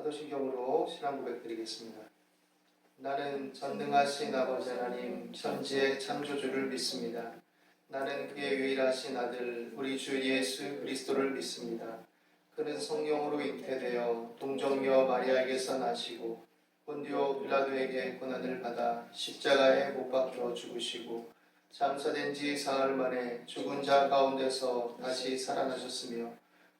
사도신경으로 신앙 고백 드리겠습니다. 나는 전능하신 아버지 하나님 천지의 창조주를 믿습니다. 나는 그의 유일하신 아들 우리 주 예수 그리스도를 믿습니다. 그는 성령으로 잉태되어 동정녀 마리아에게서 나시고 본디오 빌라도에게 고난을 받아 십자가에 못 박혀 죽으시고 잠사된 지 사흘 만에 죽은 자 가운데서 다시 살아나셨으며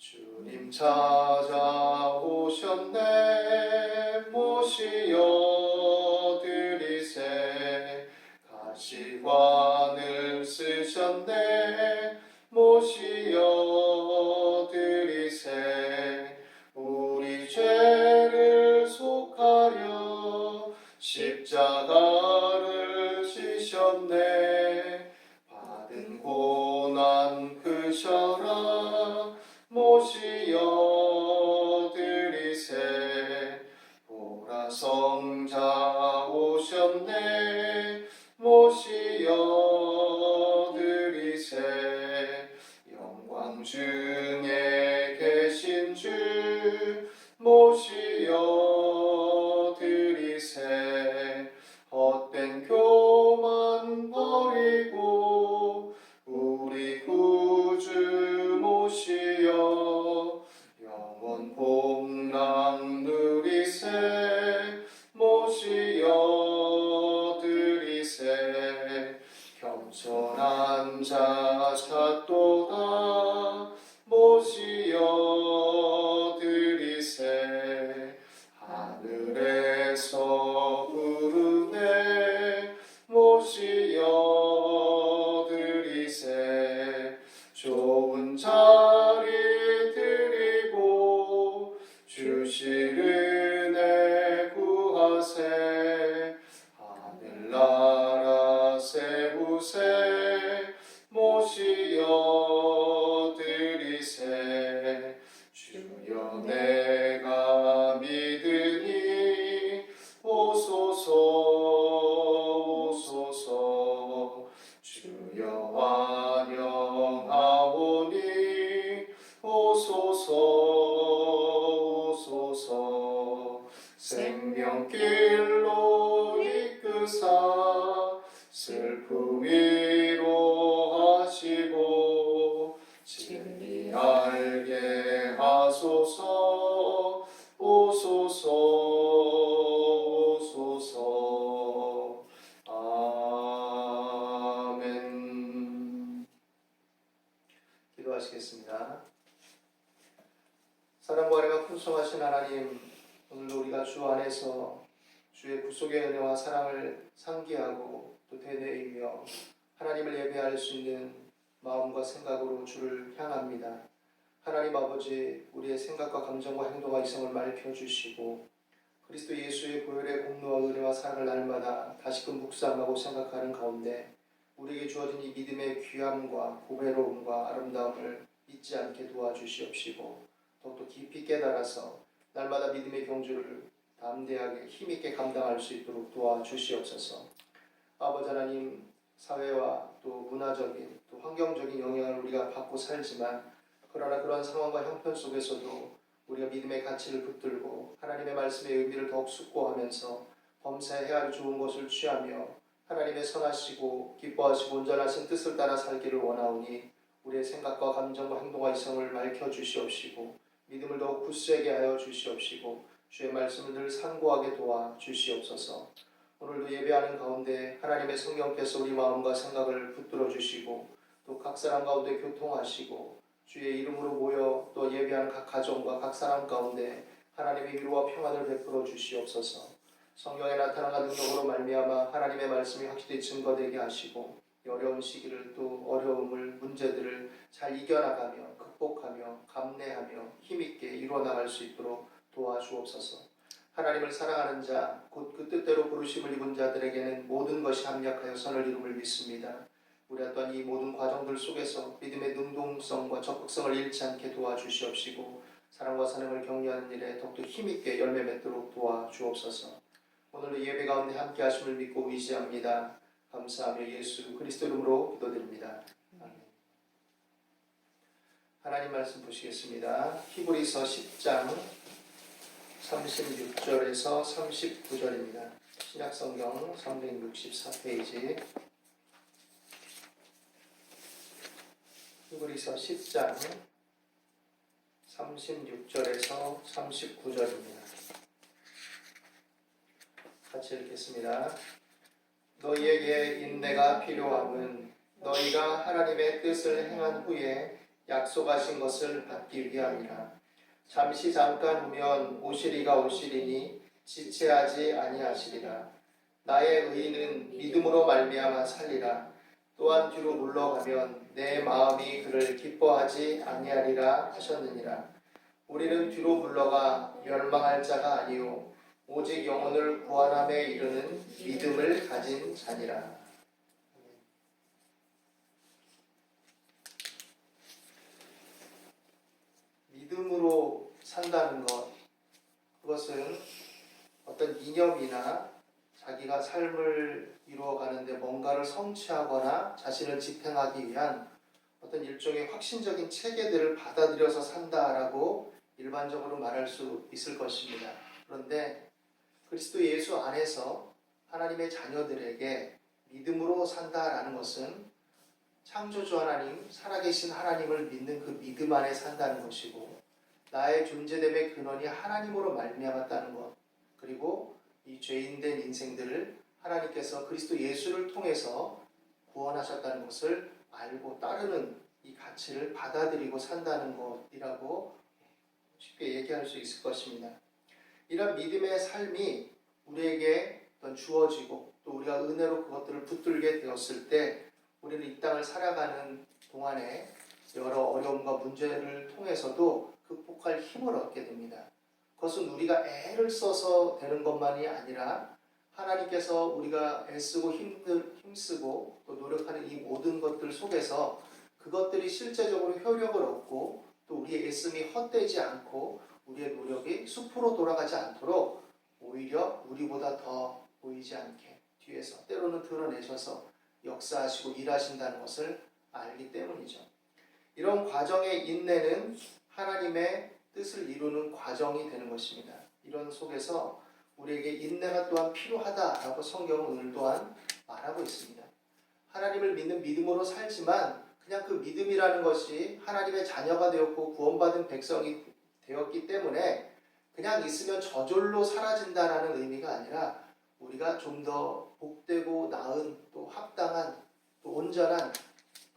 주님 찾아오셨네. 모시어 드리세. 가시관을 쓰셨네. 모시어 드리세. 우리 죄를 속하려 십자가를 지셨네. 받은 고난 그셔 sa 사랑과 은혜가 풍성하신 하나님 오늘도 우리가 주 안에서 주의 구속의 은혜와 사랑을 상기하고 또 되뇌이며 하나님을 예배할 수 있는 마음과 생각으로 주를 향합니다. 하나님 아버지 우리의 생각과 감정과 행동과 이성을 맑혀 주시고 그리스도 예수의 보혈의 공로와 은혜와 사랑을 날마다 다시금 묵상하고 생각하는 가운데 우리에게 주어진 이 믿음의 귀함과 보배로움과 아름다움을 잊지 않게 도와주시옵시고 더욱더 깊이 깨달아서 날마다 믿음의 경주를 담대하게 힘있게 감당할 수 있도록 도와주시옵소서. 아버지 하나님 사회와 또 문화적인 또 환경적인 영향을 우리가 받고 살지만 그러나 그러한 상황과 형편 속에서도 우리가 믿음의 가치를 붙들고 하나님의 말씀의 의미를 더욱 숙고하면서 범사해야 할 좋은 것을 취하며 하나님의 선하시고 기뻐하시고 온전하신 뜻을 따라 살기를 원하오니 우리의 생각과 감정과 행동과 이성을 맑혀 주시옵시고 믿음을 더욱 굳세게 하여 주시옵시고 주의 말씀을 늘 상고하게 도와 주시옵소서. 오늘도 예배하는 가운데 하나님의 성령께서 우리 마음과 생각을 붙들어 주시고 또 각 사람 가운데 교통하시고 주의 이름으로 모여 또 예배하는 각 가정과 각 사람 가운데 하나님의 위로와 평안을 베풀어 주시옵소서. 성령의 나타나는 능력으로 말미암아 하나님의 말씀이 확실히 증거되게 하시고 이 어려운 시기를 또 어려움을 문제들을 잘 이겨나가며 극복하며 감내하며 힘있게 이루어나갈 수 있도록 도와주옵소서. 하나님을 사랑하는 자, 곧 그 뜻대로 부르심을 입은 자들에게는 모든 것이 합력하여 선을 이룸을 믿습니다. 우리가 또한 이 모든 과정들 속에서 믿음의 능동성과 적극성을 잃지 않게 도와주시옵시고 사랑과 사랑을 격려하는 일에 더욱더 힘있게 열매 맺도록 도와주옵소서. 오늘도 예배 가운데 함께 하심을 믿고 의지합니다. 감사하며 예수 그리스도 이름으로 기도드립니다. 하나님 말씀 보시겠습니다. 히브리서 10장 36절에서 39절입니다. 신약성경 364페이지 히브리서 10장 36절에서 39절입니다. 같이 읽겠습니다. 너희에게 인내가 필요함은 너희가 하나님의 뜻을 행한 후에 약속하신 것을 받기 위함이라. 잠시 잠깐 후면 오시리가 오시리니 지체하지 아니하시리라. 나의 의인은 믿음으로 말미암아 살리라. 또한 뒤로 물러가면 내 마음이 그를 기뻐하지 아니하리라 하셨느니라. 우리는 뒤로 물러가 멸망할 자가 아니요 오직 영혼을 구원함에 이르는 믿음을 가진 자니라. 믿음으로 산다는 것, 그것은 어떤 이념이나 자기가 삶을 이루어가는데 뭔가를 성취하거나 자신을 지탱하기 위한 어떤 일종의 확신적인 체계들을 받아들여서 산다라고 일반적으로 말할 수 있을 것입니다. 그런데 그리스도 예수 안에서 하나님의 자녀들에게 믿음으로 산다라는 것은 창조주 하나님, 살아계신 하나님을 믿는 그 믿음 안에 산다는 것이고 나의 존재됨의 근원이 하나님으로 말미암았다는 것 그리고 이 죄인된 인생들을 하나님께서 그리스도 예수를 통해서 구원하셨다는 것을 알고 따르는 이 가치를 받아들이고 산다는 것이라고 쉽게 얘기할 수 있을 것입니다. 이런 믿음의 삶이 우리에게 주어지고 또 우리가 은혜로 그것들을 붙들게 되었을 때 우리는 이 땅을 살아가는 동안에 여러 어려움과 문제를 통해서도 극복할 힘을 얻게 됩니다. 그것은 우리가 애를 써서 되는 것만이 아니라 하나님께서 우리가 애쓰고 힘들, 힘쓰고 또 노력하는 이 모든 것들 속에서 그것들이 실제적으로 효력을 얻고 또 우리의 애씀이 헛되지 않고 우리의 노력이 숲으로 돌아가지 않도록 오히려 우리보다 더 보이지 않게 뒤에서 때로는 드러내셔서 역사하시고 일하신다는 것을 알기 때문이죠. 이런 과정의 인내는 하나님의 뜻을 이루는 과정이 되는 것입니다. 이런 속에서 우리에게 인내가 또한 필요하다라고 성경은 오늘 또한 말하고 있습니다. 하나님을 믿는 믿음으로 살지만 그냥 그 믿음이라는 것이 하나님의 자녀가 되었고 구원받은 백성이 되었기 때문에 그냥 있으면 저절로 사라진다라는 의미가 아니라 우리가 좀 더 복되고 나은 또 합당한 또 온전한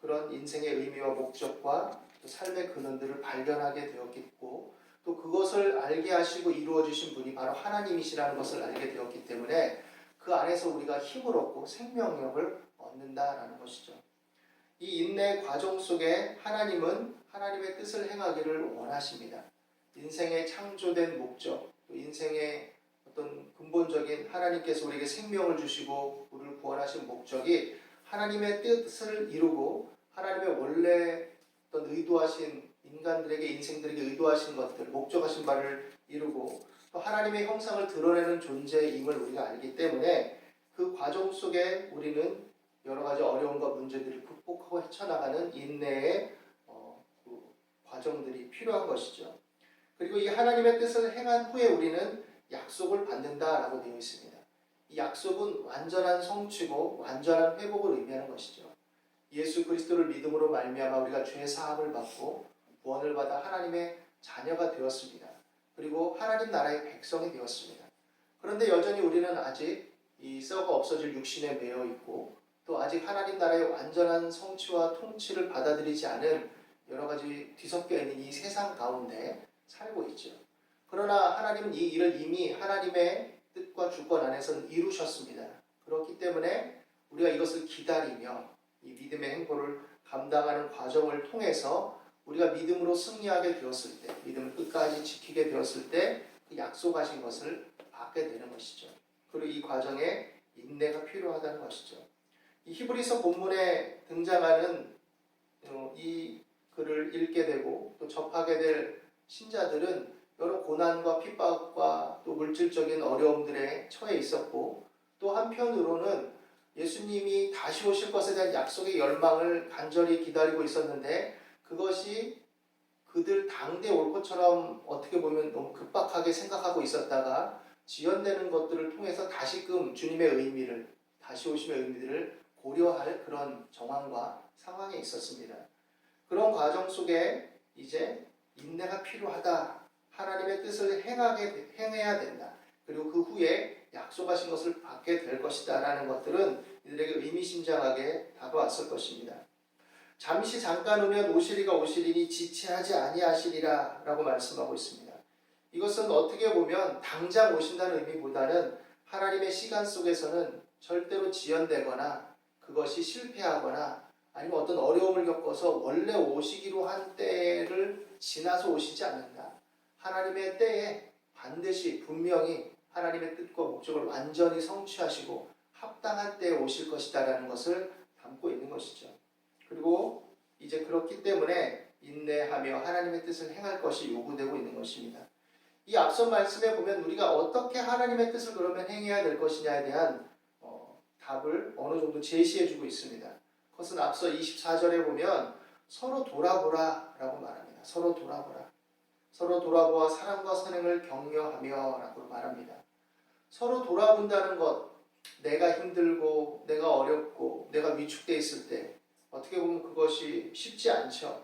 그런 인생의 의미와 목적과 또 삶의 근원들을 발견하게 되었겠고 또 그것을 알게 하시고 이루어 주신 분이 바로 하나님이시라는 것을 알게 되었기 때문에 그 안에서 우리가 힘을 얻고 생명력을 얻는다라는 것이죠. 이 인내의 과정 속에 하나님은 하나님의 뜻을 행하기를 원하십니다. 인생의 창조된 목적, 또 인생의 어떤 근본적인 하나님께서 우리에게 생명을 주시고 우리를 구원하신 목적이 하나님의 뜻을 이루고 하나님의 원래 어떤 의도하신 인간들에게 인생들에게 의도하신 것들, 목적하신 바를 이루고 또 하나님의 형상을 드러내는 존재임을 우리가 알기 때문에 그 과정 속에 우리는 여러 가지 어려움과 문제들을 극복하고 헤쳐나가는 인내의 어, 그 과정들이 필요한 것이죠. 그리고 이 하나님의 뜻을 행한 후에 우리는 약속을 받는다라고 되어 있습니다. 이 약속은 완전한 성취고 완전한 회복을 의미하는 것이죠. 예수 그리스도를 믿음으로 말미암아 우리가 죄 사함을 받고 구원을 받아 하나님의 자녀가 되었습니다. 그리고 하나님 나라의 백성이 되었습니다. 그런데 여전히 우리는 아직 이 썩어 없어질 육신에 매여 있고 또 아직 하나님 나라의 완전한 성취와 통치를 받아들이지 않은 여러 가지 뒤섞여 있는 이 세상 가운데 살고 있죠. 그러나 하나님은 이 일을 이미 하나님의 뜻과 주권 안에서는 이루셨습니다. 그렇기 때문에 우리가 이것을 기다리며 이 믿음의 행보를 감당하는 과정을 통해서 우리가 믿음으로 승리하게 되었을 때, 믿음을 끝까지 지키게 되었을 때, 그 약속하신 것을 받게 되는 것이죠. 그리고 이 과정에 인내가 필요하다는 것이죠. 이 히브리서 본문에 등장하는 어, 이 글을 읽게 되고 또 접하게 될 신자들은 여러 고난과 핍박과 또 물질적인 어려움들에 처해 있었고 또 한편으로는 예수님이 다시 오실 것에 대한 약속의 열망을 간절히 기다리고 있었는데 그것이 그들 당대 올 것처럼 어떻게 보면 너무 급박하게 생각하고 있었다가 지연되는 것들을 통해서 다시금 주님의 의미를 다시 오심의 의미들을 고려할 그런 정황과 상황에 있었습니다. 그런 과정 속에 이제 인내가 필요하다. 하나님의 뜻을 행하게 행해야 된다. 그리고 그 후에 약속하신 것을 받게 될 것이다 라는 것들은 이들에게 의미심장하게 다가왔을 것입니다. 잠시 잠깐 오면 오시리가 오시리니 지체하지 아니하시리라 라고 말씀하고 있습니다. 이것은 어떻게 보면 당장 오신다는 의미보다는 하나님의 시간 속에서는 절대로 지연되거나 그것이 실패하거나 아니면 어떤 어려움을 겪어서 원래 오시기로 한 때를 지나서 오시지 않는다. 하나님의 때에 반드시 분명히 하나님의 뜻과 목적을 완전히 성취하시고 합당한 때에 오실 것이다라는 것을 담고 있는 것이죠. 그리고 이제 그렇기 때문에 인내하며 하나님의 뜻을 행할 것이 요구되고 있는 것입니다. 이 앞선 말씀에 보면 우리가 어떻게 하나님의 뜻을 그러면 행해야 될 것이냐에 대한 어, 답을 어느 정도 제시해 주고 있습니다. 그것은 앞서 24절에 보면 서로 돌아보라 라고 말합니다. 서로 돌아보라. 서로 돌아보아 사랑과 선행을 격려하며 라고 말합니다. 서로 돌아본다는 것, 내가 힘들고 내가 어렵고 내가 위축돼 있을 때 어떻게 보면 그것이 쉽지 않죠.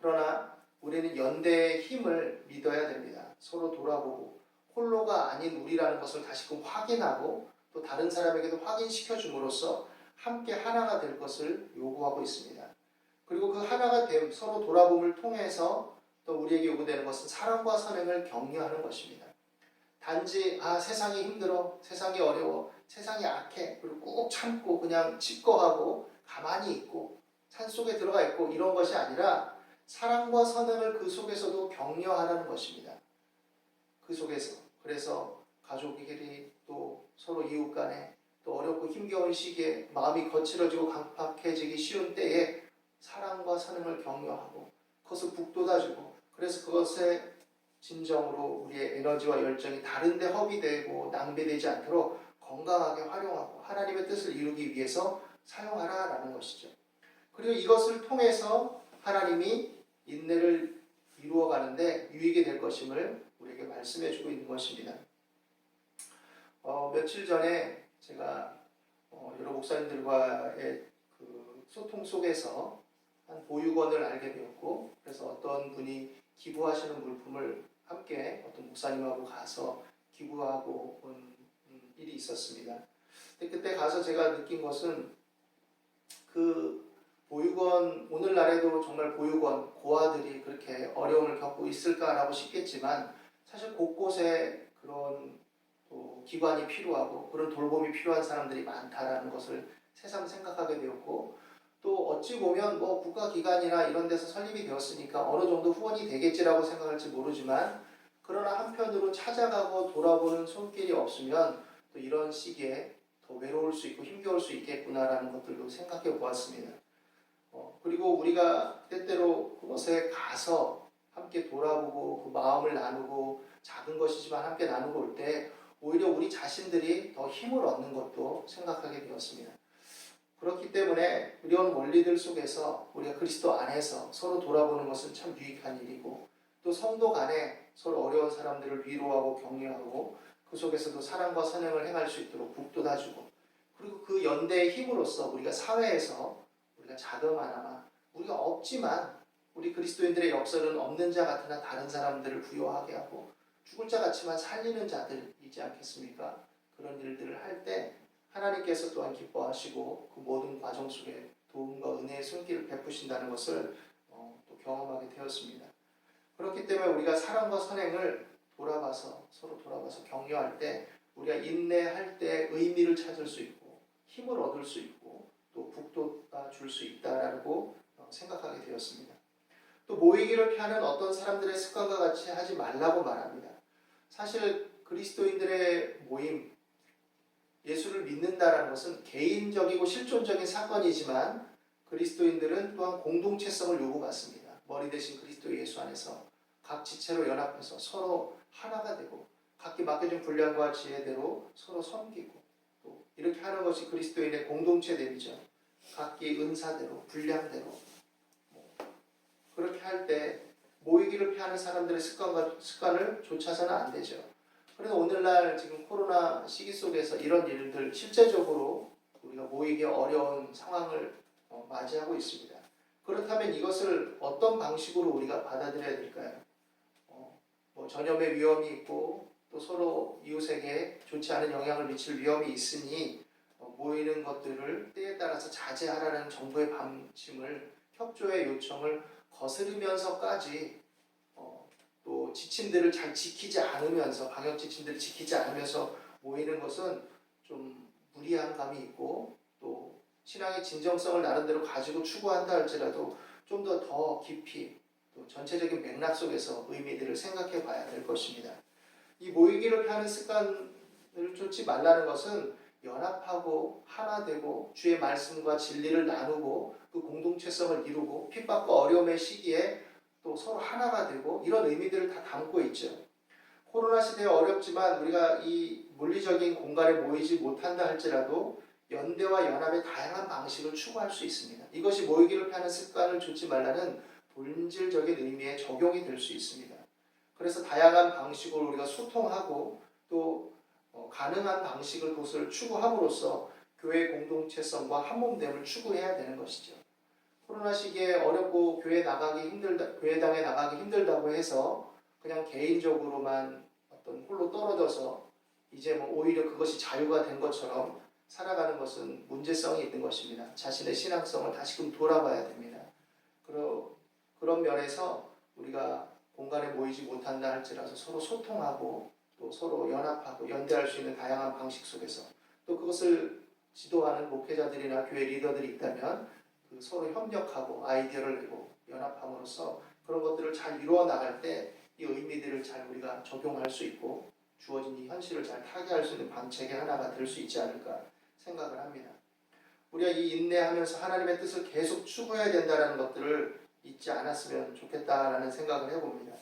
그러나 우리는 연대의 힘을 믿어야 됩니다. 서로 돌아보고 홀로가 아닌 우리라는 것을 다시금 확인하고 또 다른 사람에게도 확인시켜 줌으로써 함께 하나가 될 것을 요구하고 있습니다. 그리고 그 하나가 됨, 서로 돌아봄을 통해서 또 우리에게 요구되는 것은 사랑과 선행을 격려하는 것입니다. 단지 아 세상이 힘들어, 세상이 어려워, 세상이 악해, 그리고 꾹 참고 그냥 집거하고 가만히 있고 산 속에 들어가 있고 이런 것이 아니라 사랑과 선행을 그 속에서도 격려하라는 것입니다. 그 속에서 그래서 가족끼리 또 서로 이웃 간에 또 어렵고 힘겨운 시기에 마음이 거칠어지고 강팍해지기 쉬운 때에 사랑과 선행을 격려하고 그것을 북돋아주고 그래서 그것에 진정으로 우리의 에너지와 열정이 다른데 허비되고 낭비되지 않도록 건강하게 활용하고 하나님의 뜻을 이루기 위해서 사용하라라는 것이죠. 그리고 이것을 통해서 하나님이 인내를 이루어가는데 유익이 될 것임을 우리에게 말씀해주고 있는 것입니다. 어, 며칠 전에 제가 어, 여러 목사님들과의 그 소통 속에서 한 보육원을 알게 되었고 그래서 어떤 분이 기부하시는 물품을 함께 어떤 목사님하고 가서 기부하고 온 음, 일이 있었습니다. 근데 그때 가서 제가 느낀 것은 그 보육원 오늘날에도 정말 보육원 고아들이 그렇게 어려움을 겪고 있을까라고 싶겠지만 사실 곳곳에 그런 또 기관이 필요하고 그런 돌봄이 필요한 사람들이 많다라는 것을 새삼 생각하게 되었고 또 어찌 보면 뭐 국가기관이나 이런 데서 설립이 되었으니까 어느 정도 후원이 되겠지라고 생각할지 모르지만 그러나 한편으로 찾아가고 돌아보는 손길이 없으면 또 이런 시기에 더 외로울 수 있고 힘겨울 수 있겠구나라는 것들도 생각해 보았습니다. 어, 그리고 우리가 때때로 그곳에 가서 함께 돌아보고 그 마음을 나누고 작은 것이지만 함께 나누고 올 때 오히려 우리 자신들이 더 힘을 얻는 것도 생각하게 되었습니다. 그렇기 때문에 이런 원리들 속에서 우리가 그리스도 안에서 서로 돌아보는 것은 참 유익한 일이고 또 성도 간에 서로 어려운 사람들을 위로하고 격려하고 그 속에서도 사랑과 선행을 행할 수 있도록 북돋아주고 그리고 그 연대의 힘으로써 우리가 사회에서 우리가 자그마나마 우리가 없지만 우리 그리스도인들의 역설은 없는 자 같으나 다른 사람들을 부여하게 하고 죽을 자 같지만 살리는 자들이지 않겠습니까? 그런 일들을 할때 하나님께서 또한 기뻐하시고 그 모든 과정 속에 도움과 은혜의 손길을 베푸신다는 것을 어, 또 경험하게 되었습니다. 그렇기 때문에 우리가 사랑과 선행을 돌아봐서 서로 돌아봐서 격려할 때 우리가 인내할 때 의미를 찾을 수 있고 힘을 얻을 수 있고 또 북돋아 줄 수 있다라고 어, 생각하게 되었습니다. 또 모이기를 피하는 어떤 사람들의 습관과 같이 하지 말라고 말합니다. 사실 그리스도인들의 모임 예수를 믿는다라는 것은 개인적이고 실존적인 사건이지만 그리스도인들은 또한 공동체성을 요구받습니다. 머리 대신 그리스도 예수 안에서 각 지체로 연합해서 서로 하나가 되고 각기 맡겨진 분량과 지혜대로 서로 섬기고 또 이렇게 하는 것이 그리스도인의 공동체 됨이죠. 각기 은사대로 분량대로 뭐 그렇게 할 때 모이기를 피하는 사람들의 습관과 습관을 좇아서는 안 되죠. 그래서 오늘날 지금 코로나 시기 속에서 이런 일들 실제적으로 우리가 모이기 어려운 상황을 어, 맞이하고 있습니다. 그렇다면 이것을 어떤 방식으로 우리가 받아들여야 될까요? 어, 뭐 전염의 위험이 있고 또 서로 이웃에게 좋지 않은 영향을 미칠 위험이 있으니 어, 모이는 것들을 때에 따라서 자제하라는 정부의 방침을 협조의 요청을 거스르면서까지 지침들을 잘 지키지 않으면서 방역 지침들을 지키지 않으면서 모이는 것은 좀 무리한 감이 있고 또 신앙의 진정성을 나름대로 가지고 추구한다 할지라도 좀 더 더 깊이 또 전체적인 맥락 속에서 의미들을 생각해 봐야 될 것입니다. 이 모이기를 피하는 습관을 쫓지 말라는 것은 연합하고 하나 되고 주의 말씀과 진리를 나누고 그 공동체성을 이루고 핍박과 어려움의 시기에 또 서로 하나가 되고 이런 의미들을 다 담고 있죠. 코로나 시대에 어렵지만 우리가 이 물리적인 공간에 모이지 못한다 할지라도 연대와 연합의 다양한 방식을 추구할 수 있습니다. 이것이 모이기를 피하는 습관을 좇지 말라는 본질적인 의미에 적용이 될 수 있습니다. 그래서 다양한 방식으로 우리가 소통하고 또 어, 가능한 방식을 그것을 추구함으로써 교회 공동체성과 한몸됨을 추구해야 되는 것이죠. 코로나 시기에 어렵고 교회 나가기 힘들다, 교회당에 나가기 힘들다고 해서 그냥 개인적으로만 어떤 홀로 떨어져서 이제 뭐 오히려 그것이 자유가 된 것처럼 살아가는 것은 문제성이 있는 것입니다. 자신의 신앙성을 다시금 돌아봐야 됩니다. 그러, 그런 면에서 우리가 공간에 모이지 못한다 할지라도 서로 소통하고 또 서로 연합하고 연대할 수 있는 다양한 방식 속에서 또 그것을 지도하는 목회자들이나 교회 리더들이 있다면 그 서로 협력하고 아이디어를 내고 연합함으로써 그런 것들을 잘 이루어 나갈 때 이 의미들을 잘 우리가 적용할 수 있고 주어진 이 현실을 잘 타개할 수 있는 방책의 하나가 될 수 있지 않을까 생각을 합니다. 우리가 이 인내하면서 하나님의 뜻을 계속 추구해야 된다는 것들을 잊지 않았으면 좋겠다라는 생각을 해봅니다.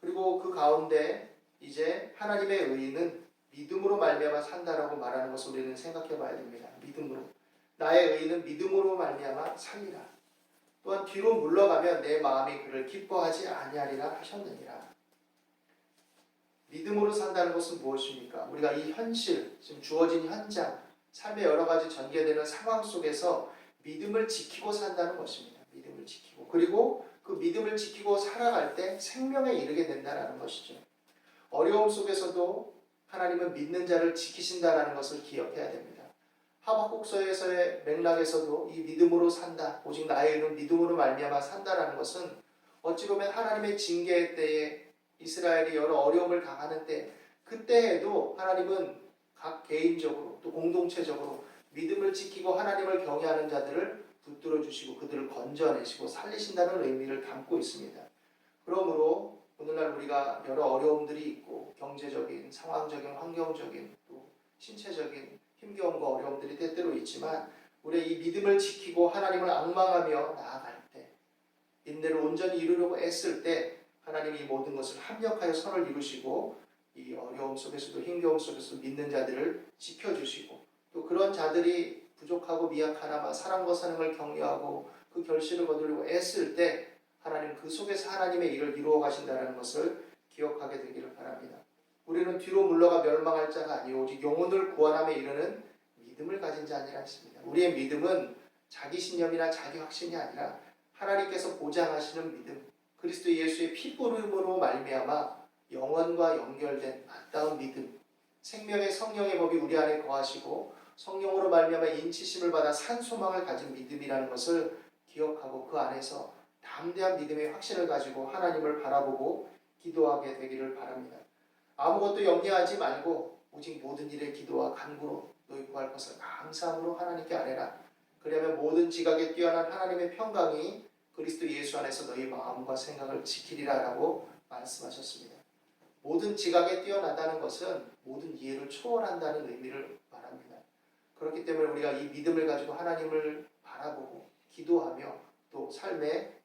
그리고 그 가운데 이제 하나님의 의인은 믿음으로 말미암아 산다라고 말하는 것을 우리는 생각해 봐야 됩니다. 믿음으로. 나의 의인은 믿음으로 말미암아 살리라. 또한 뒤로 물러가면 내 마음이 그를 기뻐하지 아니하리라 하셨느니라. 믿음으로 산다는 것은 무엇입니까? 우리가 이 현실, 지금 주어진 현장, 삶의 여러 가지 전개되는 상황 속에서 믿음을 지키고 산다는 것입니다. 믿음을 지키고 그리고 그 믿음을 지키고 살아갈 때 생명에 이르게 된다는 것이죠. 어려움 속에서도 하나님은 믿는 자를 지키신다라는 것을 기억해야 됩니다. 하박국서에서의 맥락에서도 이 믿음으로 산다. 오직 나의 믿음으로 말미암아 산다라는 것은 어찌 보면 하나님의 징계의 때에 이스라엘이 여러 어려움을 당하는 때 그때에도 하나님은 각 개인적으로 또 공동체적으로 믿음을 지키고 하나님을 경외하는 자들을 붙들어 주시고 그들을 건져내시고 살리신다는 의미를 담고 있습니다. 그러므로 오늘날 우리가 여러 어려움들이 있고 경제적인, 상황적인, 환경적인 또 신체적인 힘겨움과 어려움들이 때때로 있지만 우리의 이 믿음을 지키고 하나님을 악망하며 나아갈 때 인내를 온전히 이루려고 애쓸 때 하나님이 모든 것을 합력하여 선을 이루시고 이 어려움 속에서도 힘겨움 속에서도 믿는 자들을 지켜주시고 또 그런 자들이 부족하고 미약하나마 사랑과 사능을 격려하고 그 결실을 거두려고 애쓸 때 하나님 그 속에서 하나님의 일을 이루어 가신다는 것을 기억하게 되기를 바랍니다. 우리는 뒤로 물러가 멸망할 자가 아니오 오직 영혼을 구원함에 이르는 믿음을 가진 자니라 했습니다. 우리의 믿음은 자기 신념이나 자기 확신이 아니라 하나님께서 보장하시는 믿음, 그리스도 예수의 피부름으로 말미암아 영원과 연결된 맞다운 믿음, 생명의 성령의 법이 우리 안에 거하시고 성령으로 말미암아 인치심을 받아 산 소망을 가진 믿음이라는 것을 기억하고 그 안에서 담대한 믿음의 확신을 가지고 하나님을 바라보고 기도하게 되기를 바랍니다. 아무것도 염려하지 말고 오직 모든 일에 기도와 간구로 너희 구할 것을 감사함으로 하나님께 아뢰라. 그러면 모든 지각에 뛰어난 하나님의 평강이 그리스도 예수 안에서 너희 마음과 생각을 지키리라라고 말씀하셨습니다. 모든 지각에 뛰어나다는 것은 모든 이해를 초월한다는 의미를 말합니다. 그렇기 때문에 우리가 이 믿음을 가지고 하나님을 바라보고 기도하며 또 삶의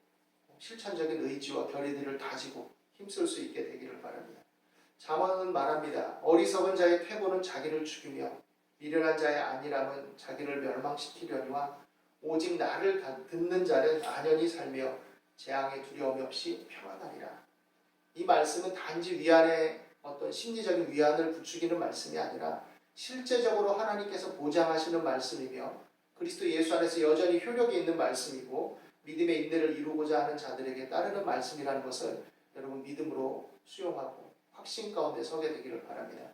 실천적인 의지와 결의들을 다지고 힘쓸 수 있게 되기를 바랍니다. 잠언은 말합니다. 어리석은 자의 퇴보는 자기를 죽이며 미련한 자의 안일함은 자기를 멸망시키려니와 오직 나를 다- 듣는 자는 안연히 살며 재앙의 두려움이 없이 평안하리라. 이 말씀은 단지 위안의 어떤 심리적인 위안을 부추기는 말씀이 아니라 실제적으로 하나님께서 보장하시는 말씀이며 그리스도 예수 안에서 여전히 효력이 있는 말씀이고 믿음의 인내를 이루고자 하는 자들에게 따르는 말씀이라는 것을 여러분 믿음으로 수용하고 확신 가운데 서게 되기를 바랍니다.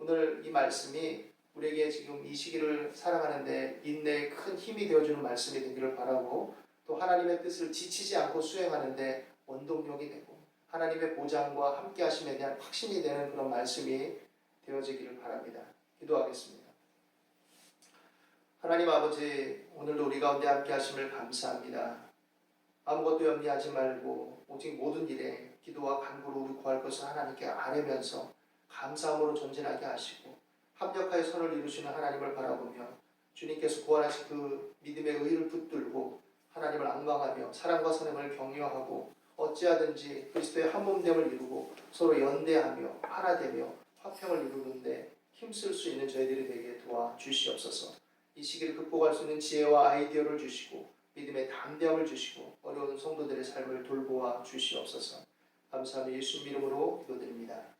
오늘 이 말씀이 우리에게 지금 이 시기를 살아가는데 인내에 큰 힘이 되어주는 말씀이 되기를 바라고 또 하나님의 뜻을 지치지 않고 수행하는데 원동력이 되고 하나님의 보장과 함께 하심에 대한 확신이 되는 그런 말씀이 되어지기를 바랍니다. 기도하겠습니다. 하나님 아버지 오늘도 우리 가운데 함께 하심을 감사합니다. 아무것도 염려하지 말고 오직 모든 일에 기도와 간구로 우리 구할 것을 하나님께 아뢰면서 감사함으로 전진하게 하시고 합력하여 선을 이루시는 하나님을 바라보며 주님께서 구원하신 그 믿음의 의를 붙들고 하나님을 안광하며 사랑과 선행을 격려하고 어찌하든지 그리스도의 한 몸됨을 이루고 서로 연대하며 하나되며 화평을 이루는데 힘쓸 수 있는 저희들이 되게 도와 주시옵소서. 이 시기를 극복할 수 있는 지혜와 아이디어를 주시고 믿음의 담대함을 주시고 어려운 성도들의 삶을 돌보아 주시옵소서. 감사하며 예수 이름으로 기도드립니다.